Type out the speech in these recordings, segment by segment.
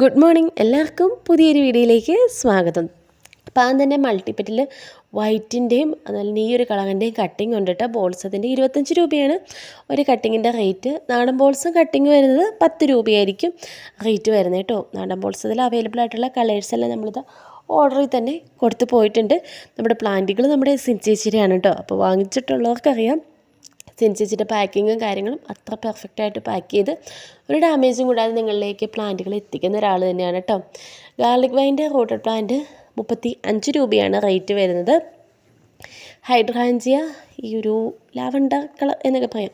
Good morning എല്ലാവർക്കും പുതിയൊരു വീഡിയോയിലേക്ക് സ്വാഗതം. ആദ്യം തന്നെ മൾട്ടിപ്പറ്റിൽ വൈറ്റിന്റെയും അതുപോലെ ഈ ഒരു കളറിന്റെയും കട്ടിങ് കൊണ്ടിട്ട് ബോൾസ് അതിന്റെ ഇരുപത്തഞ്ച് രൂപയാണ്. ഒരു കട്ടിങ്ങിന്റെ റേറ്റ് നാടൻ ബോൾസും കട്ടിങ് വരുന്നത് പത്ത് രൂപയായിരിക്കും റേറ്റ് വരുന്നത് കേട്ടോ. നാടൻ ബോൾസ് അതിൽ അവൈലബിൾ ആയിട്ടുള്ള കളേഴ്സ് എല്ലാം നമ്മളിത് ഓർഡറിൽ തന്നെ കൊടുത്തു പോയിട്ടുണ്ട്. നമ്മുടെ പ്ലാന്റുകൾ നമ്മുടെ സിൻചേച്ചിരിയാണ് കേട്ടോ. അപ്പോൾ വാങ്ങിച്ചിട്ടുള്ളവർക്കറിയാം. സെൻസിച്ചിന്റെ പാക്കിങ്ങും കാര്യങ്ങളും അത്ര പെർഫെക്റ്റ് ആയിട്ട് പാക്ക് ചെയ്ത് ഒരു ഡാമേജും കൂടാതെ നിങ്ങളിലേക്ക് പ്ലാന്റുകൾ എത്തിക്കുന്ന ഒരാൾ തന്നെയാണ് കേട്ടോ ഗാർലിക് വൈന്റെ റോട്ടഡ് പ്ലാന്റ് മുപ്പത്തി അഞ്ച് രൂപയാണ് റേറ്റ് വരുന്നത്. ഹൈഡ്രാഞ്ചിയ ഈ ഒരു ലാവണ്ടർ കളർ എന്നൊക്കെ പറയാം.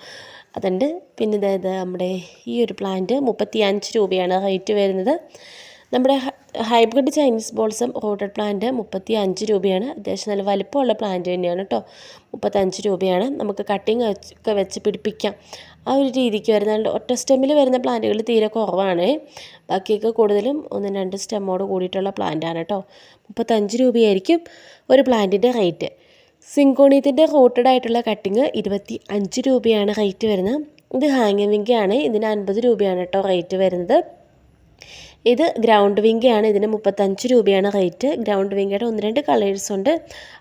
അതുണ്ട്. പിന്നെ അതായത് നമ്മുടെ ഈ ഒരു പ്ലാന്റ് മുപ്പത്തി അഞ്ച് രൂപയാണ് റേറ്റ് വരുന്നത്. നമ്മുടെ hybrid Chinese balsam rooted plant മുപ്പത്തി അഞ്ച് രൂപയാണ്. അത്യാവശ്യം നല്ല വലിപ്പമുള്ള പ്ലാന്റ് തന്നെയാണ് കേട്ടോ മുപ്പത്തഞ്ച് രൂപയാണ്. നമുക്ക് കട്ടിങ് ഒക്കെ വെച്ച് പിടിപ്പിക്കാം. ആ ഒരു രീതിക്ക് വരുന്ന ഒറ്റ സ്റ്റെമ്മിൽ വരുന്ന പ്ലാന്റുകൾ തീരെ കുറവാണ്. ബാക്കിയൊക്കെ കൂടുതലും ഒന്നും രണ്ട് സ്റ്റെമ്മോട് കൂടിയിട്ടുള്ള പ്ലാന്റാണ് കേട്ടോ മുപ്പത്തഞ്ച് രൂപയായിരിക്കും ഒരു പ്ലാന്റിന്റെ റേറ്റ് സിങ്കോണിയത്തിന്റെ റോട്ടഡ് ആയിട്ടുള്ള കട്ടിങ് ഇരുപത്തി അഞ്ച് രൂപയാണ് റേറ്റ് വരുന്നത്. ഇത് ഹാങ്ങിങ് വിങ്കയാണ്. ഇതിന് അൻപത് രൂപയാണ് കേട്ടോ റേറ്റ് വരുന്നത്. ഇത് ഗ്രൗണ്ട് വിങ്കയാണ് ഇതിന് മുപ്പത്തഞ്ച് രൂപയാണ് റേറ്റ് ഗ്രൗണ്ട് വിങ്കയുടെ ഒന്ന് രണ്ട് കളേഴ്സ് ഉണ്ട്.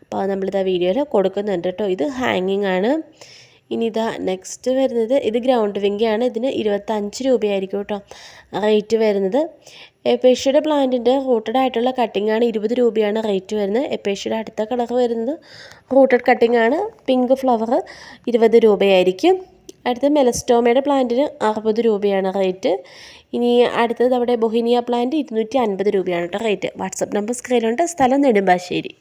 അപ്പോൾ നമ്മളിത് ആ വീഡിയോയിൽ കൊടുക്കുന്നുണ്ട് കേട്ടോ ഇത് ഹാങ്ങിങ് ആണ്. ഇനി ഇതാ നെക്സ്റ്റ് വരുന്നത്. ഇത് ഗ്രൗണ്ട് വിങ്കയാണ് ഇതിന് ഇരുപത്തഞ്ച് രൂപയായിരിക്കും കേട്ടോ റേറ്റ് വരുന്നത്. എപ്പേഷ്യയുടെ പ്ലാന്റിന്റെ റൂട്ടഡ് ആയിട്ടുള്ള കട്ടിംഗ് ആണ് ഇരുപത് രൂപയാണ് റേറ്റ് വരുന്നത്. എപ്പേഷ്യയുടെ അടുത്ത കളർ വരുന്നത് റൂട്ടഡ് കട്ടിംഗ് ആണ്. പിങ്ക് ഫ്ലവർ ഇരുപത് രൂപയായിരിക്കും. അടുത്ത മെലസ്റ്റോമയുടെ പ്ലാന്റിന് അറുപത് രൂപയാണ് റേറ്റ്. ഇനി അടുത്തത് അവിടെ ബൊഹിനിയ പ്ലാന്റ് ഇരുന്നൂറ്റി അൻപത് രൂപയാണ് കേട്ടോ റേറ്റ്. WhatsApp number സ്ക്രീനിലുണ്ട്. സ്ഥലം നെടുമ്പാശ്ശേരി.